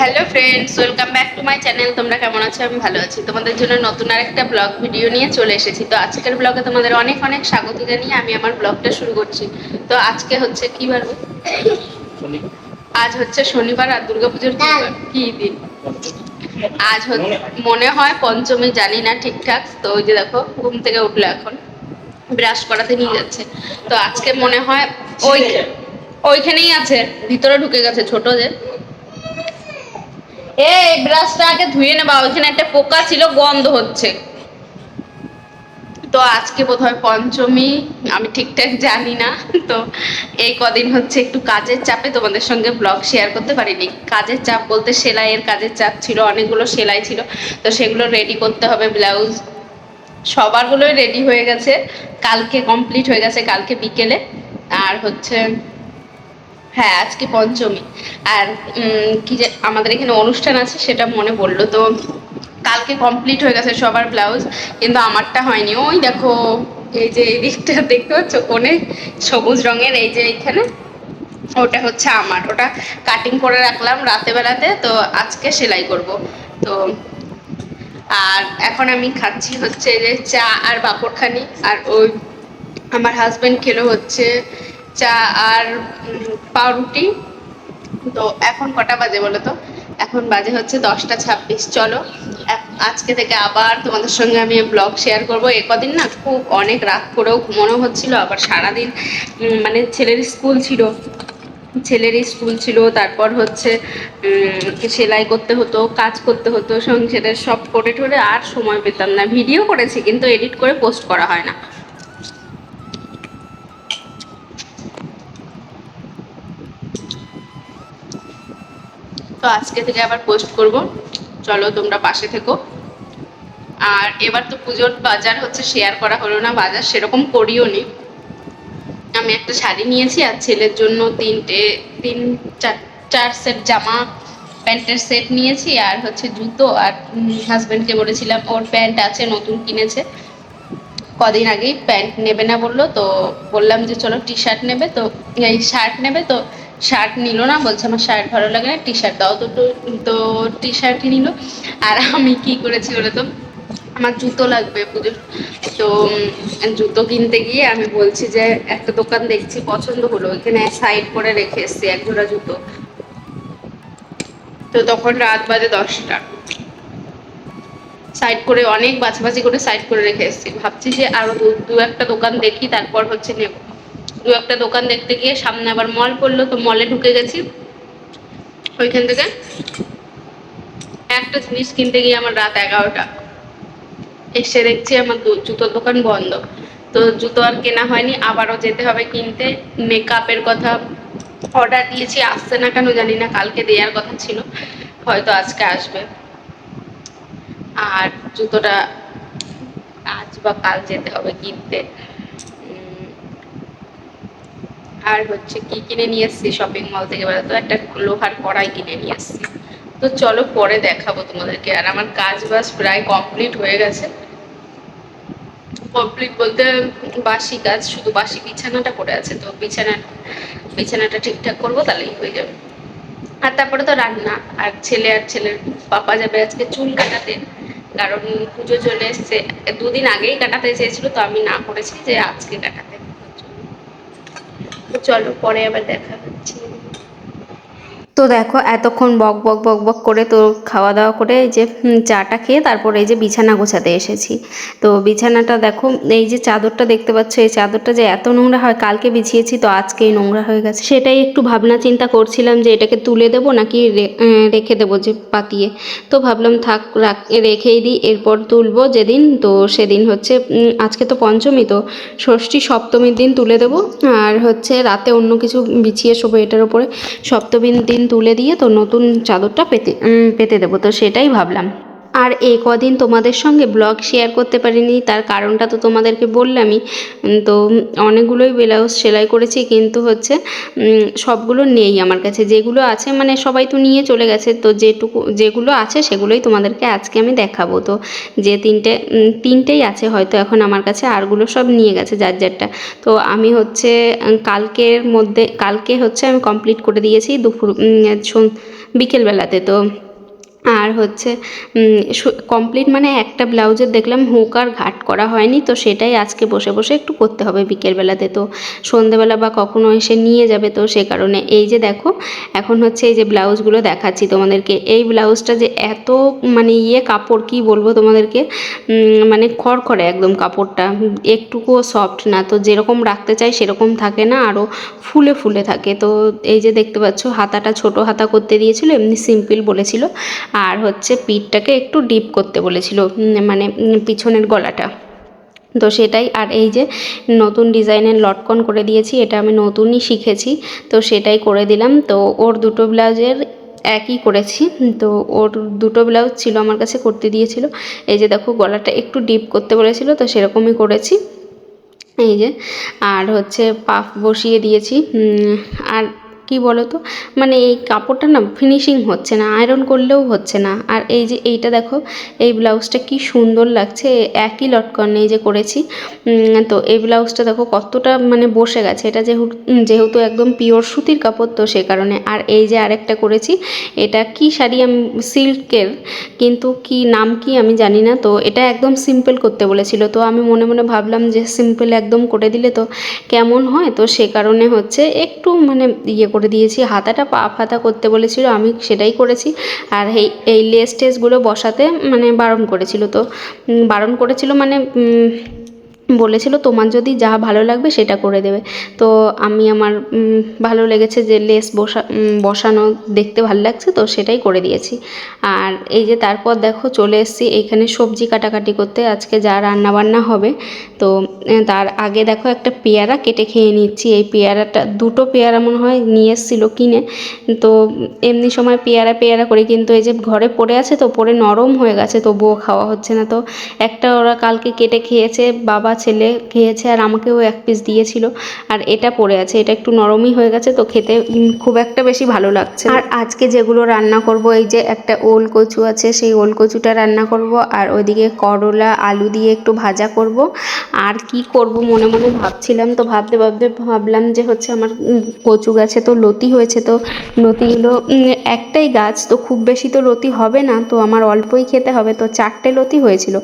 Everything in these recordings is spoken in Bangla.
Hello friends welcome back to my channel তোমরা কেমন আছো? আমি ভালো আছি। তোমাদের জন্য নতুন আর একটা ব্লগ ভিডিও নিয়ে চলে এসেছি। তো আজকের ব্লগে তোমাদের অনেক অনেক স্বাগত জানিয়ে আমি আমার ব্লগটা শুরু করছি। তো আজকে হচ্ছে কি বার? আজ হচ্ছে শনিবার আর দুর্গাপুজোর কি বার? কি দিন? আজ মনে হয় পঞ্চমী, জানি না ঠিকঠাক। তো ওই যে দেখো, ঘুম থেকে উঠল এখন। ব্রাশ করাতে নিয়ে যাচ্ছে। তো আজকে মনে হয় ওই ওইখানেই আছে। ভিতরে ঢুকে গেছে ছোট যে। এই ব্রাশটা আগে ধুয়ে নেবা। ওইখানে একটা পোকা ছিল, গন্ধ হচ্ছে। তো আজকে বোধহয় পঞ্চমী, আমি ঠিকঠাক জানি না। তো এই কদিন হচ্ছে একটু কাজের চাপে তোমাদের সঙ্গে ব্লগ শেয়ার করতে পারিনি। কাজের চাপ বলতে সেলাইয়ের কাজের চাপ ছিল, অনেকগুলো সেলাই ছিল। তো সেগুলো রেডি করতে হবে ব্লাউজ সবারগুলোই রেডি হয়ে গেছে। কালকে কমপ্লিট হয়ে গেছে, কালকে বিকেলে। আর হচ্ছে হ্যাঁ আজকে পঞ্চমী। আর কি যে আমাদের এখানে অনুষ্ঠান আছে সেটা মনে পড়ল। তো কালকে কমপ্লিট হয়ে গেছে সবার ব্লাউজ কিন্তু আমারটা হয়নি। ওই দেখো, এই যে এই দিকটা দেখতে পাচ্ছ? কোণে সবুজ রঙের এই যে এইখানে ওটা হচ্ছে আমার। ওটা কাটিং করে রাখলাম রাতে বেলাতে তো আজকে সেলাই করব। তো, আর এখন আমি খাচ্ছি হচ্ছে যে চা আর বাপড়খানি আর ওই আমার হাজব্যান্ড খেলো হচ্ছে চা আর পাউরুটি। তো এখন কটা বাজে বলো তো? এখন বাজে হচ্ছে দশটা ছাব্বিশ। চলো আজকে থেকে আবার তোমাদের সঙ্গে আমি ব্লগ শেয়ার করব। এ কদিন না খুব অনেক রাত করেও ঘুমানো হচ্ছিল, আবার সারাদিন মানে ছেলের স্কুল ছিল। ছেলের স্কুল ছিল, তারপর হচ্ছে সেলাই করতে হতো, কাজ করতে হতো, সংসারের সব করে টরে আর সময় পেতাম না। ভিডিও করেছি, কিন্তু এডিট করে পোস্ট করা হয় না। তো আজকে থেকে আবার পোস্ট করব। চলো তোমরা পাশে থেকো। আর এবার তো পুজোর বাজার হচ্ছে শেয়ার করা হলো না, বাজার সেরকম করিও নি। আমি একটা শাড়ি নিয়েছি আর ছেলের জন্য তিনটে, তিন, চার চার সেট জামা, প্যান্টের সেট নিয়েছি আর হচ্ছে জুতো। আর হাজবেন্ডকে বলেছিলাম, ওর প্যান্ট আছে, নতুন কিনেছে। কদিন আগেই প্যান্ট নেবে না বলল, তো বললাম যে, চলো টি শার্ট নেবে। তো এই শার্ট নেবে, তো শার্ট নিল না, বলছে আমার শার্ট ভালো লাগে না টি শার্ট দাও তো তো- টি শার্টই নিল। আর আমি কি করেছি বলে তো? আমার জুতো লাগবে পুজোর। তো জুতো কিনতে গিয়ে আমি বলছি যে, একটা দোকান দেখছি, পছন্দ হলো। ওইখানে সাইড করে রেখে এসছি, এক জোড়া জুতো। তো তখন রাত বাজে দশটা। সাইড করে অনেক বাছাবাছি করে সাইড করে রেখে এসেছি। ভাবছি যে আরও দু একটা দোকান দেখি, তারপর হচ্ছে নেব। দু একটা দোকান দেখতে গিয়ে সামনে আবার মল পড়ল, তো মলে ঢুকে গেছি। ওইখান থেকে একটা জিনিস কিনতে গিয়ে আমার রাত এগারোটা। এসে দেখছি আমার জুতোর দোকান বন্ধ। তো জুতো আর কেনা হয়নি, আবারও যেতে হবে কিনতে। মেকআপের কথা অর্ডার দিয়েছি, আসছে না কেন জানি না, কালকে দেওয়ার কথা ছিল, হয়তো আজকে আসবে। আর জুতোটা আজ বা কাল যেতে হবে কিনতে। আর হচ্ছে কি কিনে নিয়ে এসছি শপিং মল থেকে বলে তো একটা লোহার কড়াই কিনে নিয়ে এসছি তো চলো পরে দেখাবো তোমাদেরকে। আর আমার কাজ বাজ প্রায় কমপ্লিট হয়ে গেছে। কমপ্লিট বলতে বাসি কাজ, শুধু বাসি বিছানাটা পড়ে আছে। তো বিছানা, বিছানাটা ঠিকঠাক করব তাহলেই হয়ে যাবে। আর তারপরে তো রান্না। আর ছেলে আর ছেলের পাপা যাবে আজকে চুল কাটাতে। কারণ পুজো চলে এসছে। দুদিন আগেই কাটাতে চেয়েছিল, তো আমি না করেছি যে আজকে কাটাতে। চলো পরে আবার দেখা তো দেখো এতক্ষণ বক বক বক বক করে তো খাওয়া দাওয়া করে এই যে চাটা খেয়ে তারপর এই যে বিছানা গোছাতে এসেছি। তো বিছানাটা দেখো, এই যে চাদরটা দেখতে পাচ্ছ, এই চাদরটা যে এত নোংরা হয়, কালকে বিছিয়েছি তো আজকেই নোংরা হয়ে গেছে। সেটাই একটু ভাবনা চিন্তা করছিলাম যে এটাকে তুলে দেবো নাকি রেখে দেবো যে পাতিয়ে। তো ভাবলাম থাক, রাখ- রেখেই দিই, এরপর তুলবো যেদিন। তো সেদিন হচ্ছে আজকে তো পঞ্চমী তো, ষষ্ঠী, সপ্তমীর দিন তুলে দেবো। আর হচ্ছে রাতে অন্য কিছু বিছিয়ে শোবো এটার উপরে। সপ্তমীর দিন তুলে দিয়ে তো নতুন চাদরটা পেতে পেতে দেবো। তো সেটাই ভাবলাম। আর এই কদিন তোমাদের সঙ্গে ব্লগ শেয়ার করতে পারিনি, তার কারণটা তো তোমাদেরকে বললামই। তো অনেকগুলোই ব্লাউজ সেলাই করেছি, কিন্তু হচ্ছে সবগুলো নেই আমার কাছে। যেগুলো আছে মানে সবাই তো নিয়ে চলে গেছে, তো যেটুকু, যেগুলো আছে সেগুলোই তোমাদেরকে আজকে আমি দেখাবো। তো যে তিনটে তিনটেই আছে হয়তো এখন আমার কাছে, আরগুলো সব নিয়ে গেছে যার যারটা। তো আমি হচ্ছে কালকের মধ্যে, কালকে হচ্ছে আমি কমপ্লিট করে দিয়েছি দুপুর বিকেলবেলাতে। তো আর হচ্ছে কমপ্লিট মানে একটা ব্লাউজের দেখলাম হুক আর ঘাট করা হয়নি, তো সেটাই আজকে বসে বসে একটু করতে হবে বিকেলবেলাতে। তো সন্ধেবেলা বা কখনো এসে নিয়ে যাবে তো সে কারণে। এই যে দেখো, এখন হচ্ছে এই যে ব্লাউজগুলো দেখাচ্ছি তোমাদেরকে। এই ব্লাউজটা যে এত মানে ইয়ে কাপড়, কি বলব তোমাদেরকে? মানে খড়খড়ে একদম কাপড়টা। একটুকুও সফট না। তো যেরকম রাখতে চাই সেরকম থাকে না আরও ফুলে ফুলে থাকে। তো এই যে দেখতে পাচ্ছ, হাতাটা ছোট হাতা করতে দিয়েছিল, এমনি সিম্পল বলেছিল। আর হচ্ছে পিঠটাকে একটু ডিপ করতে বলেছিল মানে পিছনের গলাটা। তো সেটাই, আর এই যে নতুন ডিজাইনের লটকন করে দিয়েছি, এটা আমি নতুনই শিখেছি, তো সেটাই করে দিলাম। তো ওর দুটো ব্লাউজের একই করেছি, তো ওর দুটো ব্লাউজ ছিল আমার কাছে করতে দিয়েছিল। এই যে দেখো, গলাটা একটু ডিপ করতে বলেছিল, তো সেরকমই করেছি। এই যে, আর হচ্ছে পাফ বসিয়ে দিয়েছি আর কি বলো তো মানে এই কাপড়টা না ফিনিশিং হচ্ছে না আয়রন করলেও হচ্ছে না। আর এই যে এইটা দেখো, এই ব্লাউজটা কি সুন্দর লাগছে, একই লটকন এই যে করেছি। তো এই ব্লাউজটা দেখো কতটা মানে বসে গেছে। এটা যেহেতু যেহেতু একদম পিওর সুতির কাপড় তো সে কারণে। আর এই যে আরেকটা করেছি, এটা কি শাড়ি আমি, সিল্কের, কিন্তু কি নাম কি আমি জানি না। তো এটা একদম সিম্পল করতে বলেছিল। তো আমি মনে মনে ভাবলাম যে সিম্পল একদম করে দিলে তো কেমন হয়? তো সে কারণে হচ্ছে একটু মানে ইয়ে দিয়েছি। হাতাটা পা হাতা করতে বলেছিল, আমি সেটাই করেছি। আর এই এই লেস টেসগুলো বসাতে মানে বারণ করেছিল তো। বারণ করেছিল মানে বলেছিল, তোমার যদি যা ভালো লাগবে সেটা করে দেবে। তো আমি আমার ভালো লেগেছে যে লেস বসা বসানো দেখতে ভালো লাগছে, তো সেটাই করে দিয়েছি। আর এই যে তারপর দেখো চলে এসেছি এইখানে সবজি কাটাকাটি করতে, আজকে যা রান্না বান্না হবে। তো তার আগে দেখো একটা পেয়ারা কেটে খেয়ে নিচ্ছি, এই পেয়ারাটা, দুটো পেয়ারা মনে হয় নিয়ে এসেছিল কিনে। তো এমনি সময় পেয়ারা পেয়ারা করে, কিন্তু এই যে ঘরে পড়ে আছে তো পরে নরম হয়ে গেছে, তবুও খাওয়া হচ্ছে না। তো একটা ওরা কালকে কেটে খেয়েছে, বাবা ছেলে খেয়েছে আর আমাকেও এক পিস দিয়েছিল। আর এটা পড়ে আছে, এটা একটু নরমই হয়ে গেছে, তো খেতে খুব একটা বেশি ভালো লাগছে আর আজকে যেগুলো রান্না করব, এই যে একটা ওল কচু আছে, সেই ওল কচুটা রান্না করব, আর ওইদিকে করলা, আলু দিয়ে একটু ভাজা করব। আর কি করব মনে মনে ভাবছিলাম, তো ভাবতে ভাবতে ভাবলাম যে হচ্ছে আমার কচু গাছে তো লতি হয়েছে, তো লতিগুলো একটাই গাছ, তো খুব বেশি তো লতি হবে না, তো আমার অল্পই খেতে হবে, তো চারটে লতি হয়েছিল।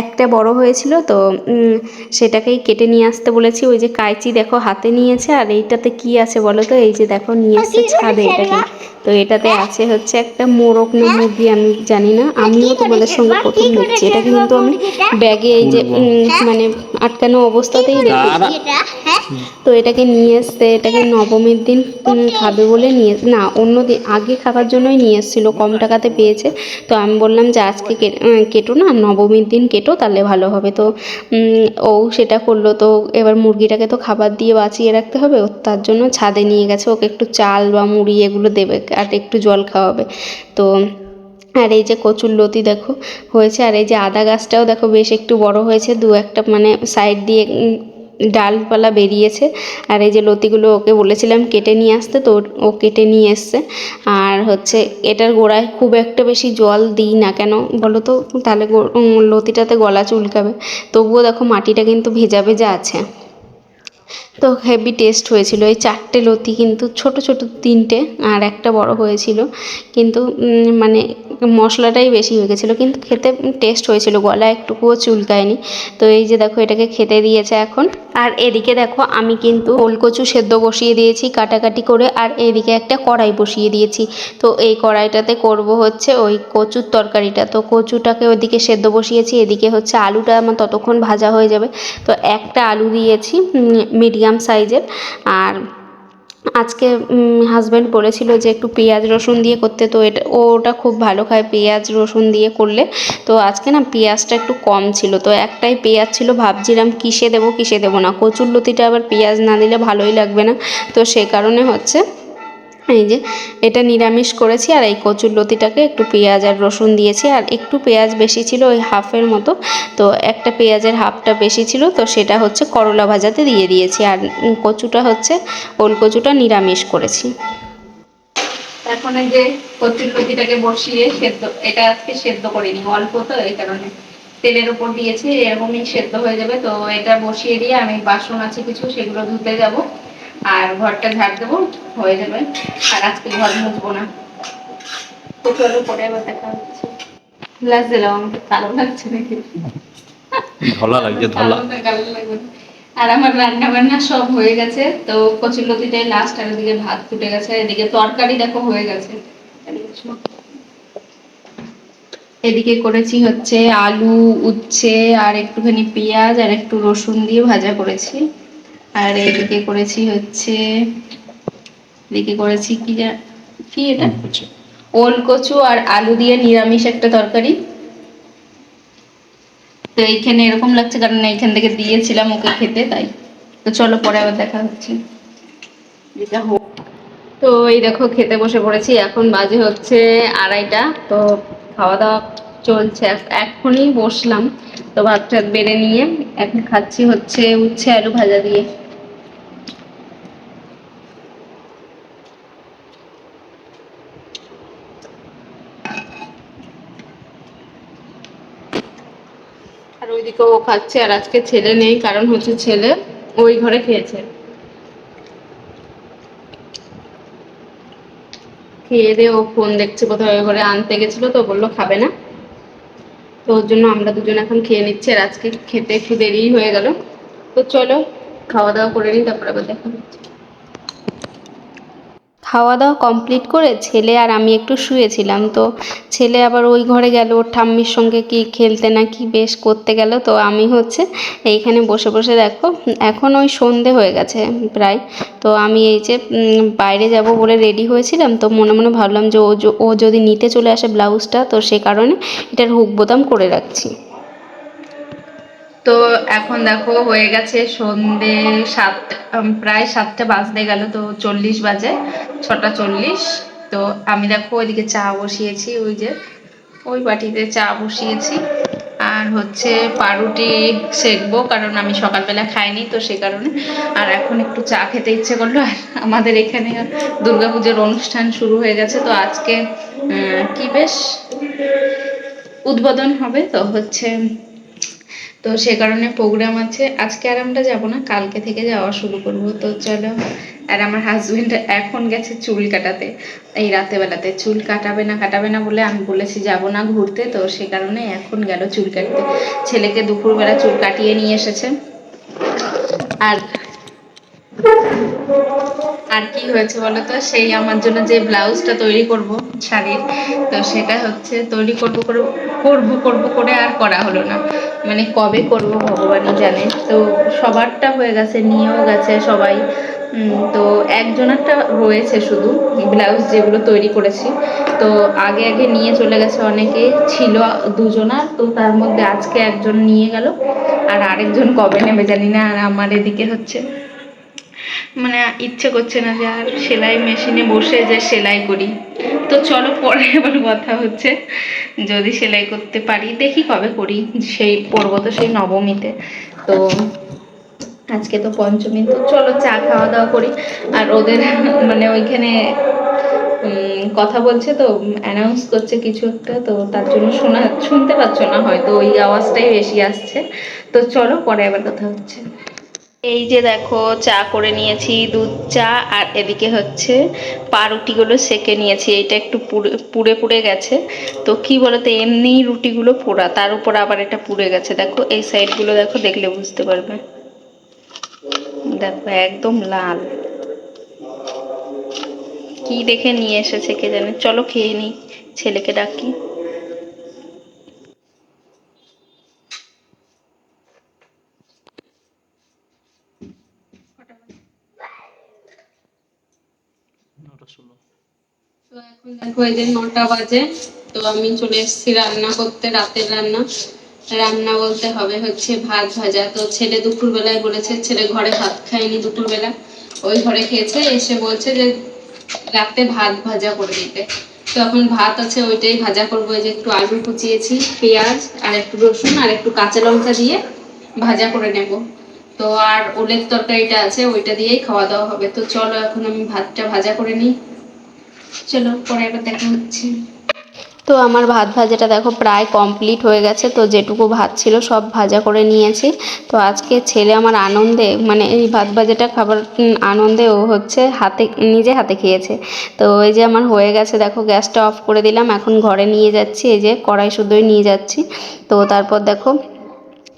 একটা বড় হয়েছিল, তো সেটাকেই কেটে নিয়ে আসতে বলেছি। ওই যে কাইচি দেখো হাতে নিয়েছে আর এইটাতে কি আছে বলো তো? এই যে দেখো নিয়ে এসছে ছাদে এটাকে। তো এটাতে আছে হচ্ছে একটা মোরগ না মুরগি আমি জানি না। আমিও তোমাদের সঙ্গে প্রথম দেখছি। এটা কিন্তু আমি ব্যাগে এই যে মানে আটকানো অবস্থাতেই রেখেছি তো এটাকে নিয়ে এসছে এটাকে নবমীর দিন খাবে বলে নিয়ে না অন্য দিন আগে খাবার জন্যই নিয়ে এসেছিল কম টাকাতে পেয়েছে। তো আমি বললাম যে আজকে কেটো না নবমীর দিন কেটো তাহলে ভালো হবে। তো ও সেটা করল। তো এবার মুরগিটাকে তো খাবার দিয়ে বাঁচিয়ে রাখতে হবে ও তার জন্য ছাদে নিয়ে গেছে। ওকে একটু চাল বা মুড়ি এগুলো দেবে। আর একটু জল খাওয়াবে। তো, আর এই যে কচুর লতি দেখো, হয়েছে। আর এই যে আদা গাছটাও দেখো বেশ একটু বড় হয়েছে, দু একটা মানে সাইড দিয়ে ডালপালা বেরিয়েছে। আর এই যে লতিগুলো ওকে বলেছিলাম কেটে নিয়ে আসতে, তো ও কেটে নিয়ে এসছে। আর হচ্ছে এটার গোড়ায় খুব একটা বেশি জল দিই না কেন বলো তো? তাহলে লতিটাতে গলা চুলকাবে। তবুও দেখো মাটিটা কিন্তু ভেজা ভেজা আছে। তো হেভি টেস্ট হয়েছিল। এই চারটে লতি কিন্তু ছোট ছোট তিনটে আর একটা বড় হয়েছিল। কিন্তু মানে মশলাটাই বেশি হয়ে গেছিল, কিন্তু খেতে টেস্ট হয়েছিল, গলা একটুকুও চুলকায়নি। তো এই যে দেখো, এটাকে খেতে দিয়েছে এখন। আর এদিকে দেখো, আমি কিন্তু ওলকচু সেদ্ধ বসিয়ে দিয়েছি কাটাকাটি করে, আর এদিকে একটা কড়াই বসিয়ে দিয়েছি। তো এই কড়াইটাতে করব হচ্ছে ওই কচুর তরকারিটা। তো কচুটাকে ওদিকে সেদ্ধ বসিয়েছি, এদিকে হচ্ছে আলুটা আমার ততক্ষণ ভাজা হয়ে যাবে। তো একটা আলু দিয়েছি মিডিয়াম সাইজের আর আজকে হাজব্যান্ড বলেছিল যে একটু পেঁয়াজ রসুন দিয়ে করতে, তো এটা, ও ওটা খুব ভালো খায় পেঁয়াজ রসুন দিয়ে করলে। তো আজকে না পেঁয়াজটা একটু কম ছিল, তো একটাই পেঁয়াজ ছিল, ভাবছিলাম কিসে দেবো কিসে দেবো না। কচুর লতিটা আবার পেঁয়াজ না দিলে ভালোই লাগবে না। তো সে কারণে হচ্ছে এই যে, এটা নিরামিষ করেছি আর এই কচুর লতিটাকে একটু পেঁয়াজ আর রসুন দিয়েছি আর একটু পেঁয়াজ বেশি ছিল ওই হাফের মতো। তো একটা পেঁয়াজের হাফটা বেশি ছিল, তো সেটা হচ্ছে করলা ভাজাতে দিয়ে দিয়েছি আর কচুটা হচ্ছে ওল কচুটা নিরামিষ করেছি। এখন যে কচুর লতিটাকে বসিয়ে সেদ্ধ, এটা আজকে সেদ্ধ করিনি, অল্প তো এই কারণে। তেলের উপর দিয়েছি, এরকমই সেদ্ধ হয়ে যাবে, তো এটা বসিয়ে দিয়ে আমি বাসন আছে কিছু, সেগুলো ধুতে যাব। আর ঘরটা ঝাড় দেবো হয়ে যাবে। আর আজকে ঘর মুছবো না। চলো পরে আবার দেখা হচ্ছে। গ্লাস দিলাম আমাকে কালো লাগছে নাকি? ধলা লাগছে ধলা। কালো লাগবে আর আমার রান্না বান্না সব হয়ে গেছে। তো কচুলতিটাই লাস্ট আর এদিকে ভাত ফুটে গেছে। এদিকে তরকারি দেখো হয়ে গেছে। এদিকে করেছি হচ্ছে আলু উচ্ছে আর একটুখানি পেঁয়াজ আর একটু রসুন দিয়ে ভাজা করেছি। আর এদিকে করেছি হচ্ছে এদিকে করেছি কি জা- কি এটা? ওল কচু আর আলু দিয়ে নিরামিষ একটা তরকারি। তো এইখানে এরকম লাগছে কারণ এইখান থেকে দিয়েছিলাম ওকে খেতে তাই। তো চলো পরে আবার দেখা হচ্ছে। যেটা হোক তো এই দেখো খেতে বসে পড়েছি। এখন বাজে হচ্ছে আড়াইটা তো খাওয়া দাওয়া চলছে। এখনই বসলাম। তো ভাত টাত বেড়ে নিয়ে এখন খাচ্ছি হচ্ছে উচ্ছে আলু ভাজা দিয়ে। আর ওইদিকে ও খাচ্ছে আর আজকে ছেলে নেই, কারণ হচ্ছে ছেলে ওই ঘরে খেয়েছে। খেয়ে দিয়ে ও ফোন দেখছে কোথাও ঘরে আনতে গেছিল তো বলল খাবে না। তো ওর জন্য আমরা দুজন এখন খেয়ে নিচ্ছি আর আজকে খেতে একটু দেরিই হয়ে গেল। তো চলো, খাওয়া দাওয়া করে নিই, তারপর আবার দেখা হচ্ছে। খাওয়া দাওয়া কমপ্লিট করে ছেলে আর আমি একটু শুয়েছিলাম। তো ছেলে আবার ওই ঘরে গেল, ওর ঠাম্মির সঙ্গে কি খেলতে না কি বেশ করতে গেল। তো আমি হচ্ছে এইখানে বসে বসে দেখো, এখন ওই সন্ধে হয়ে গেছে প্রায়। তো আমি এই যে বাইরে যাব বলে রেডি হয়েছিলাম। তো মনে মনে ভাবলাম যে ও যদি নিতে চলে আসে ব্লাউজটা তো সে কারণে এটার হুক বোতাম করে রাখছি। তো এখন দেখো হয়ে গেছে সন্ধে সাত প্রায় সাতটা বাজতে গেল, তো চল্লিশ বাজে, ছটা চল্লিশ। তো আমি দেখো ওইদিকে চা বসিয়েছি, ওই যে ওই বাটিতে চা বসিয়েছি। আর হচ্ছে পাউরুটি সেকবো, কারণ আমি সকালবেলা খাইনি, তো সে কারণে। আর এখন একটু চা খেতে ইচ্ছে করল, আর আমাদের এখানে দুর্গাপুজোর অনুষ্ঠান শুরু হয়ে গেছে, তো আজকে কি বেশ উদ্বোধন হবে, তো হচ্ছে তো সে কারণে প্রোগ্রাম আছে। আজকে আর আমরা যাব না, কালকে থেকে যাওয়া শুরু করব। তো চলো, আর আমার হাজবেন্ড এখন গেছে চুল কাটাতে। এই রাতে বেলাতে চুল কাটাবে না কাটাবে না বলে আমি বলেছি যাব না ঘুরতে, তো সে কারণে এখন গেল চুল কাটতে। ছেলেকে দুপুরবেলা চুল কাটিয়ে নিয়ে এসেছে। আর আর কি হয়েছে বলো তো সেই আমার জন্য যে ব্লাউজটা তৈরি করব শাড়ির, তো সেটা হচ্ছে তৈরি করব করে, করব করব করে আর করা হলো না। মানে কবে করব ভগবানই জানে। তো সবারটা হয়ে গেছে, নিয়েও গেছে সবাই। তো একজনেরটা রয়েছে শুধু, ব্লাউজ যেগুলো তৈরি করেছি। তো আগে আগে নিয়ে চলে গেছে অনেকে, ছিল দুজনার তো তার মধ্যে আজকে একজন নিয়ে গেল। আর আরেকজন কবে নেবে জানি না, আর আমার এদিকে হচ্ছে। মানে ইচ্ছে করছে না যে আর সেলাই মেশিনে বসে যে সেলাই করি। তো চলো পরে এবার কথা হচ্ছে। যদি সেলাই করতে পারি, দেখি কবে করি। সেই পড়ব তো সেই নবমীতে। তো আজকে তো পঞ্চমী, তো চলো চা খাওয়া দাওয়া করি। আর ওদের মানে ওইখানে কথা বলছে তো অ্যানাউন্স করছে কিছু একটা। তো তার জন্য শোনা, শুনতে পাচ্ছ না হয়তো, ওই আওয়াজটাই বেশি আসছে। তো চলো পরে আবার কথা হচ্ছে। এই যে দেখো, চা করে নিয়েছি, দুধ, চা, আর এদিকে হচ্ছে পাউরুটিগুলো সেকে নিয়েছি। এটা একটু পুড়ে পুড়ে পুড়ে গেছে। তো কি বলতো, এমনি রুটিগুলো পোড়া, তার উপর আবার এটা পুড়ে গেছে। দেখো, এই সাইডগুলো দেখো, দেখলে বুঝতে পারবে। দেখো, একদম লাল। কি দেখে নিয়ে এসেছে কে জানে? চলো খেয়ে নিই, ছেলেকে ডাকি। এখন দেখো এই যে নটা বাজে, তো আমি চলে এসেছি রান্না করতে, রাতের রান্না। রান্না বলতে হবে হচ্ছে ভাত ভাজা। তো ছেলে দুপুরবেলায় বলেছে, ছেলে ঘরে ভাত খায়নি দুপুরবেলা। ওই ঘরে খেয়েছে, এসে বলছে যে রাতে ভাত ভাজা করে দিতে। তো এখন ভাত আছে, ওইটাই ভাজা করব। যে একটু আলু কুচিয়েছি, পেঁয়াজ, আর একটু রসুন, আর একটু কাঁচা লঙ্কা দিয়ে ভাজা করে নেব। তো আর ওলের তরকারিটা আছে, ওইটা দিয়েই খাওয়া দাওয়া হবে। তো চলো এখন আমি ভাতটা ভাজা করে নিই। চলো, পরে আবার দেখা হচ্ছে। তো আমার ভাত ভাজাটা দেখো প্রায় কমপ্লিট হয়ে গেছে, তো যেটুকু ভাত ছিল সব ভাজা করে নিয়েছি। তো আজকে ছেলে আমার আনন্দে মানে এই ভাত ভাজাটা খাবার আনন্দে ও হচ্ছে হাতে, নিজে হাতে খেয়েছে। তো এই যে আমার হয়ে গেছে, দেখো গ্যাসটা অফ করে দিলাম, এখন ঘরে নিয়ে যাচ্ছি, এই যে কড়াই শুদ্ধই নিয়ে যাচ্ছি। তো তারপর দেখো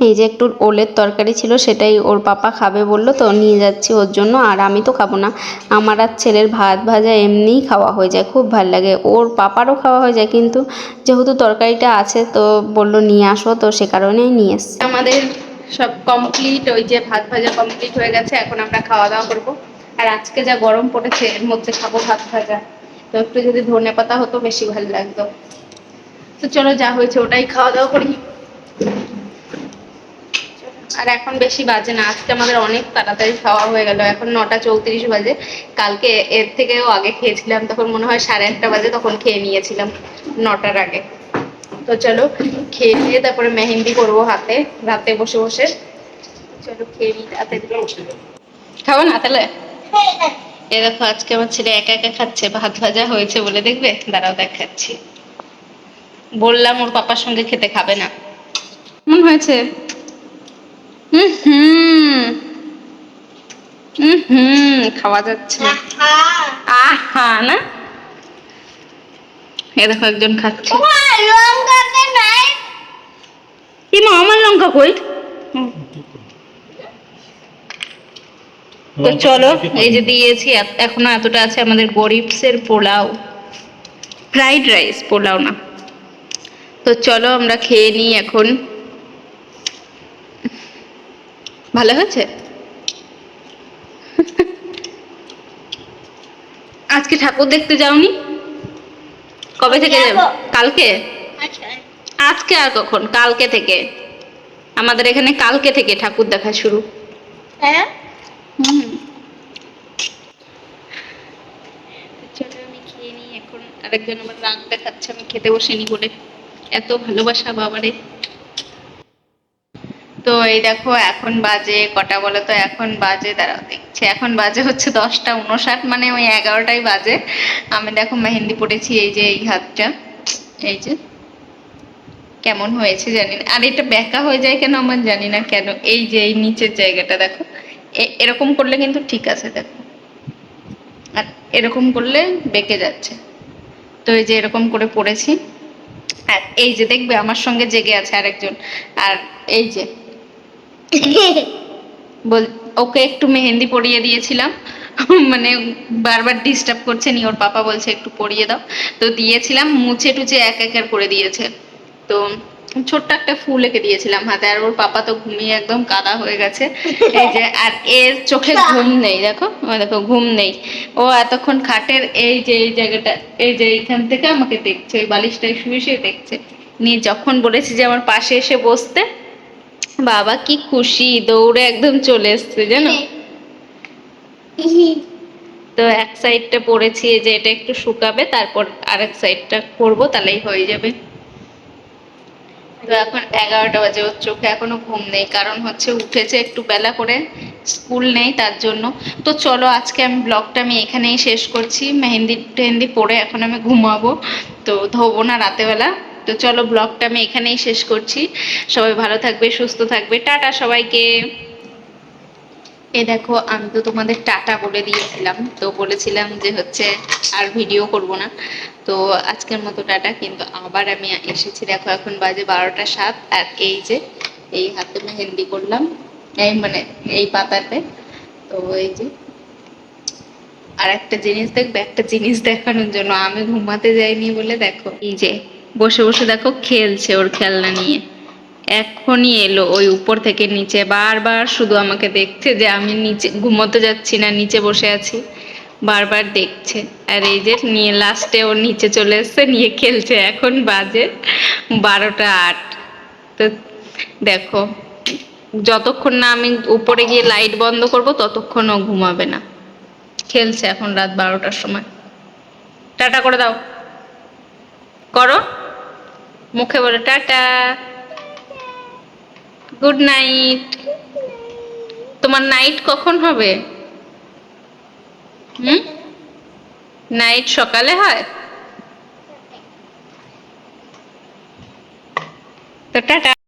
এই যে একটু ওলের তরকারি ছিল সেটাই ওর পাপা খাবে বলল, তো নিয়ে যাচ্ছি ওর জন্য, আর আমি তো খাব না। আমার আর ছেলের ভাত ভাজা এমনিই খাওয়া হয়ে যায়, খুব ভালো লাগে। ওর পাপারও খাওয়া হয়ে যায়, কিন্তু যেহেতু তরকারিটা আছে, তো বলল নিয়ে আসো, তো সে কারণেই নিয়ে এসছি। আমাদের সব কমপ্লিট ওই যে ভাত ভাজা কমপ্লিট হয়ে গেছে, এখন আমরা খাওয়া দাওয়া করব। আর আজকে যা গরম পড়েছে, এর মধ্যে খাব ভাত ভাজা। তো একটু যদি ধনে পাতা হতো, বেশি ভালো লাগতো। তো চলো, যা হয়েছে ওটাই খাওয়া দাওয়া করি। আর এখন বেশি বাজে না। আজকে আমাদের অনেক তাড়াতাড়ি খাওয়া হয়ে গেল। এখন নটা চৌত্রিশ বাজে। কালকে এর থেকেও আগে খেয়েছিলাম, তখন মনে হয় সাড়ে একটা বাজে, তখন খেয়ে নিয়েছিলাম নটার আগে। তো চলো, খেয়ে দিয়ে তারপরে মেহেন্দি করব হাতে, রাতে বসে বসে। চলো খেয়ে নিই রাতে। খাব না তাহলে? এ দেখো, আজকে আমার ছেলে একা একা খাচ্ছে, ভাত ভাজা হয়েছে বলে দেখবে? দাঁড়াও দেখাচ্ছি। বললাম ওর পাপার সঙ্গে খেতে খাবে না। কেমন হয়েছে? হুম হুম হুম হুম খাওয়া যাচ্ছে। আহা। না? এ দেখো একজন খাচ্ছে। কি মা আমার লঙ্কা কই? তো চলো এই যে দিয়েছি এত- এখনও এতটা আছে আমাদের গরিবসের পোলাও। ফ্রাইড রাইস পোলাও না। তো চলো আমরা খেয়ে নিই এখন। ভালো হয়েছে? আজকে ঠাকুর দেখতে যাওনি? কবে থেকে যাবে। কালকে? আজকে আর কখন? কালকে থেকে। আমাদের এখানে কালকে থেকে ঠাকুর দেখা শুরু। হ্যাঁ? চলো আমি খেয়ে নিই। এখন আরেকজন আমার রাগ দেখাচ্ছে আমি খেতে বসিনি বলে। এত ভালোবাসা বাবারে। তো এই দেখো, এখন বাজে কটা বলো তো? এখন বাজে, দাঁড়াও দেখছি। এখন বাজে হচ্ছে দশটা উনষাট মানে ওই এগারোটাই বাজে। আমি দেখো মেহেন্দি পড়েছি এই যে এই হাতটা, এই যে। কেমন হয়েছে জানি না। আর এটা ব্যাকা হয়ে যায় কেন আমার জানি না কেন। এই যে এই নিচের জায়গাটা, দেখো। এরকম করলে কিন্তু ঠিক আছে, দেখো। আর এরকম করলে বেঁকে যাচ্ছে। তো এই যে এরকম করে পড়েছি আর এই যে দেখবে, আমার সঙ্গে জেগে আছে আরেকজন। আর এই যে বল ওকে একটু মেহেন্দি পরিয়ে দিয়েছিলাম। মানে বারবার ডিস্টার্ব করছে নি ওর পাপা বলছে একটু পরিয়ে দাও। তো দিয়েছিলাম মুছে টুচে এক একের করে দিয়েছে। তো ছোট্ট একটা ফুল এঁকে দিয়েছিলাম হাতে আর ওর পাপা তো ঘুমিয়ে একদম কাদা হয়ে গেছে। এই যে আর এর চোখে ঘুম নেই দেখো দেখো ঘুম নেই। ও এতক্ষণ খাটের এই যে এই জায়গাটা এই যে এইখান থেকে আমাকে দেখছে ওই বালিশটায় শুয়ে শুয়ে দেখছে। নিয়ে যখন বলেছি যে আমার পাশে এসে বসতে বাবা কি খুশি দৌড়ে একদম চলে এসছে জানো? তো এক সাইডটা পড়েছি যে এটা একটু শুকাবে তারপর আরেক সাইডটা করব তাহলেই হয়ে যাবে। তো এখন এগারোটা বাজে ওর চোখে এখনও ঘুম নেই কারণ হচ্ছে উঠেছে একটু বেলা করে স্কুল নেই তার জন্য। তো চলো আজকে আমি ব্লগটা আমি এখানেই শেষ করছি। মেহেন্দি টেহেন্দি পরে এখন আমি ঘুমাবো। তো ধোবো না রাতেবেলা। তো চলো ব্লগটা আমি এখানেই শেষ করছি। সবাই ভালো থাকবে, সুস্থ থাকবে। টাটা সবাইকে। এ দেখো, আমি তো তোমাদের টাটা বলে দিয়েছিলাম। তো বলেছিলাম যে হচ্ছে আর ভিডিও করব না। তো আজকের মতো টাটা। কিন্তু আবার আমি এসেছি। দেখো, এখন বাজে বারোটা সাত। আর এই যে, এই হাতে মেহেন্দি করলাম। এই মানে এই পাতাতে। তো এই যে, আর একটা জিনিস দেখবে, একটা জিনিস দেখানোর জন্য। আমি ঘুমাতে যাইনি বলে দেখো। এই যে বসে বসে দেখো খেলছে ওর খেলনা নিয়ে। এখনই এলো ওই উপর থেকে নিচে। বারবার শুধু আমাকে দেখছে যে আমি নিচে ঘুমোতে যাচ্ছি না, নিচে বসে আছি। বারবার দেখছে। আর এই যে নিয়ে লাস্টে ও নিচে চলে এসছে, নিয়ে খেলছে। এখন বাজে বারোটা আট। তো দেখো, যতক্ষণ না আমি উপরে গিয়ে লাইট বন্ধ করব, ততক্ষণ ও ঘুমাবে না। খেলছে এখন রাত বারোটার সময়। টাটা করে দাও। করো। মুখে বলো, টাটা। গুড নাইট তোমার নাইট কখন হবে? হুম? নাইট সকালে হয়? তো টাটা।